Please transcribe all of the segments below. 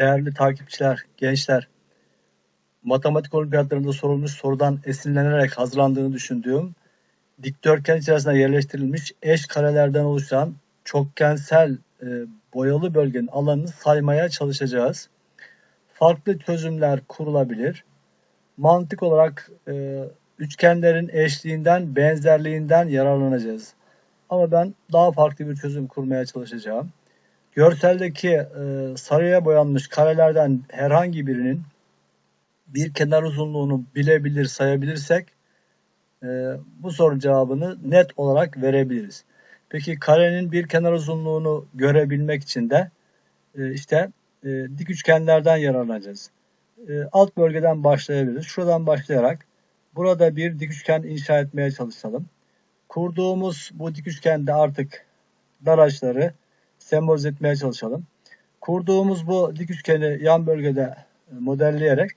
değerli takipçiler, gençler, matematik olimpiyatlarında sorulmuş sorudan esinlenerek hazırlandığını düşündüğüm dikdörtgen içerisinde yerleştirilmiş eş karelerden oluşan çokgensel e, boyalı bölgenin alanını saymaya çalışacağız. Farklı çözümler kurulabilir. Mantık olarak e, üçgenlerin eşliğinden, benzerliğinden yararlanacağız. Ama ben daha farklı bir çözüm kurmaya çalışacağım. Görseldeki e, sarıya boyanmış karelerden herhangi birinin bir kenar uzunluğunu bilebilir, sayabilirsek e, bu soru cevabını net olarak verebiliriz. Peki karenin bir kenar uzunluğunu görebilmek için de e, işte e, dik üçgenlerden yararlanacağız. E, alt bölgeden başlayabiliriz. Şuradan başlayarak burada bir dik üçgen inşa etmeye çalışalım. Kurduğumuz bu dik üçgende artık dar açıları sembolize etmeye çalışalım. Kurduğumuz bu dik üçgeni yan bölgede modelleyerek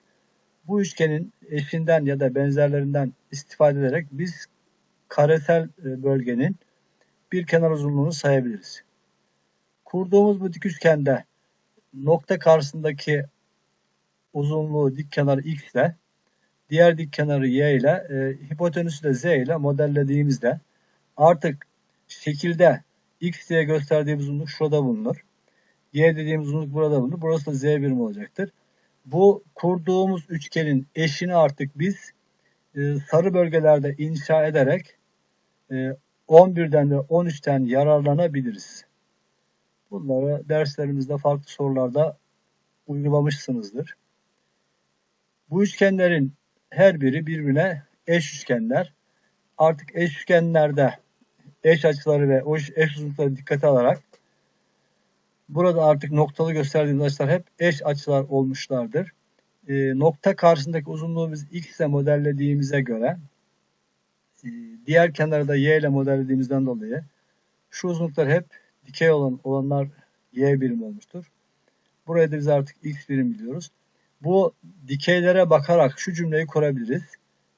bu üçgenin eşinden ya da benzerlerinden istifade ederek biz karesel e, bölgenin bir kenar uzunluğunu sayabiliriz. Kurduğumuz bu dik üçgende nokta karşısındaki uzunluğu dik kenarı x ile diğer dik kenarı y ile e, hipotenüsü de z ile modellediğimizde artık şekilde x diye gösterdiğimiz uzunluk şurada bulunur. Y dediğimiz uzunluk burada bulunur. Burası da z birim olacaktır. Bu kurduğumuz üçgenin eşini artık biz e, sarı bölgelerde inşa ederek e, 11'den ve 13'ten yararlanabiliriz. Bunları derslerimizde farklı sorularda uygulamışsınızdır. Bu üçgenlerin her biri birbirine eş üçgenler. Artık eş üçgenlerde eş açıları ve eş uzunlukları dikkate alarak burada artık noktalı gösterdiğimiz açılar hep eş açılar olmuşlardır. E, nokta karşısındaki uzunluğu biz x ile modellediğimize göre e, diğer kenarı da y ile modellediğimizden dolayı şu uzunluklar hep dikey olan olanlar y birim olmuştur. Buraya da biz artık x birim biliyoruz. Bu dikeylere bakarak şu cümleyi kurabiliriz.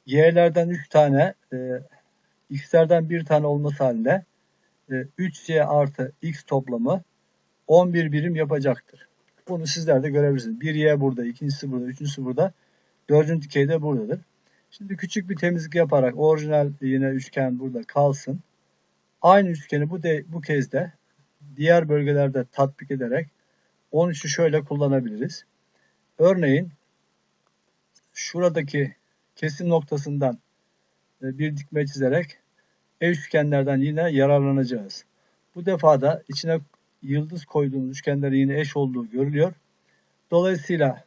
y'lerden 3 tane e, x'lerden bir tane olması halinde e, 3y artı x toplamı 11 birim yapacaktır. Bunu sizler de görebilirsiniz. Bir y burada, ikincisi burada, üçüncüsü burada. Dördüncü dikey de buradadır. Şimdi küçük bir temizlik yaparak orijinal yine üçgen burada kalsın. Aynı üçgeni bu, de, bu kez de diğer bölgelerde tatbik ederek 13'ü şöyle kullanabiliriz. Örneğin şuradaki kesim noktasından e, bir dikme çizerek eş üçgenlerden yine yararlanacağız. Bu defa da içine yıldız koyduğumuz üçgenlerin yine eş olduğu görülüyor. Dolayısıyla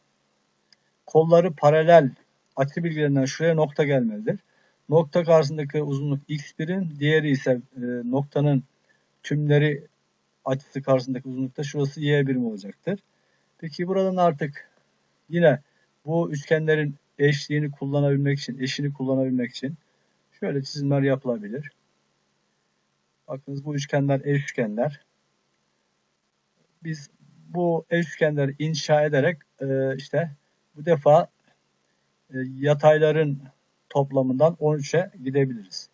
kolları paralel açı bilgilerinden şuraya nokta gelmelidir. Nokta karşısındaki uzunluk x birim, diğeri ise e, noktanın tümleri açısı karşısındaki uzunlukta şurası y birim olacaktır. Peki buradan artık yine bu üçgenlerin eşliğini kullanabilmek için, eşini kullanabilmek için şöyle çizimler yapılabilir. Bakınız bu üçgenler eş üçgenler. Biz bu eş üçgenleri inşa ederek e, işte bu defa e, yatayların toplamından 13'e gidebiliriz.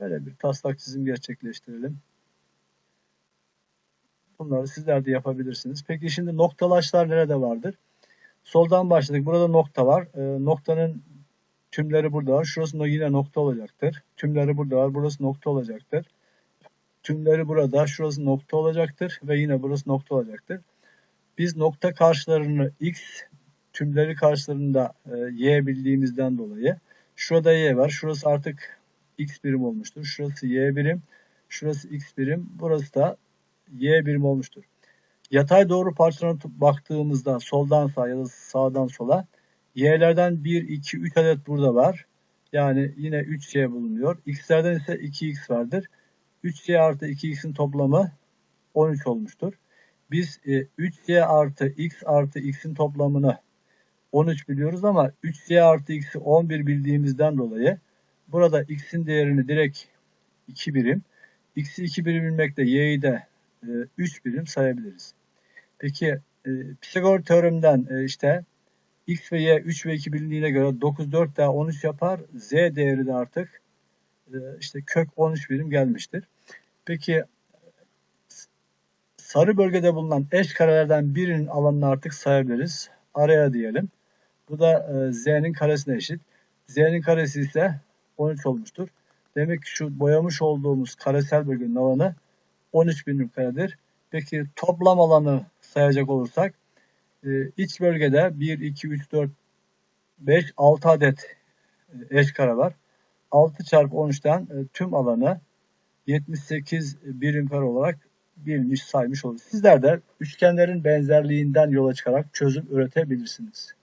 Böyle bir taslak çizim gerçekleştirelim. Bunları sizler de yapabilirsiniz. Peki şimdi noktalaşlar nerede vardır? Soldan başladık. Burada nokta var. E, noktanın tümleri burada var. Şurası yine nokta olacaktır. Tümleri burada var. Burası nokta olacaktır. Tümleri burada. Şurası nokta olacaktır. Ve yine burası nokta olacaktır. Biz nokta karşılarını x, tümleri karşılarında e, y bildiğimizden dolayı şurada y var. Şurası artık x birim olmuştur. Şurası y birim. Şurası x birim. Burası da y birim olmuştur. Yatay doğru parçalarına baktığımızda soldan sağa ya da sağdan sola y'lerden 1, 2, 3 adet burada var. Yani yine 3y bulunuyor. x'lerden ise 2x vardır. 3y artı 2x'in toplamı 13 olmuştur. Biz e, 3y artı x artı x'in toplamını 13 biliyoruz ama 3y artı x'i 11 bildiğimizden dolayı burada x'in değerini direkt 2 birim, x'i 2 birim bilmekle y'yi de e, 3 birim sayabiliriz. Peki e, Pisagor teoreminden e, işte x ve y 3 ve 2 bilindiğine göre 9, 4 daha 13 yapar. z değeri de artık e, işte kök 13 birim gelmiştir. Peki sarı bölgede bulunan eş karelerden birinin alanını artık sayabiliriz. Araya diyelim. Bu da e, z'nin karesine eşit. z'nin karesi ise 13 olmuştur. Demek ki şu boyamış olduğumuz karesel bölgenin alanı 13 birim karedir. Peki toplam alanı sayacak olursak e, iç bölgede 1, 2, 3, 4, 5, 6 adet e, eş kare var. 6 çarpı 13'ten e, tüm alanı 78 birim kare olarak bilmiş saymış oluruz. Sizler de üçgenlerin benzerliğinden yola çıkarak çözüm üretebilirsiniz.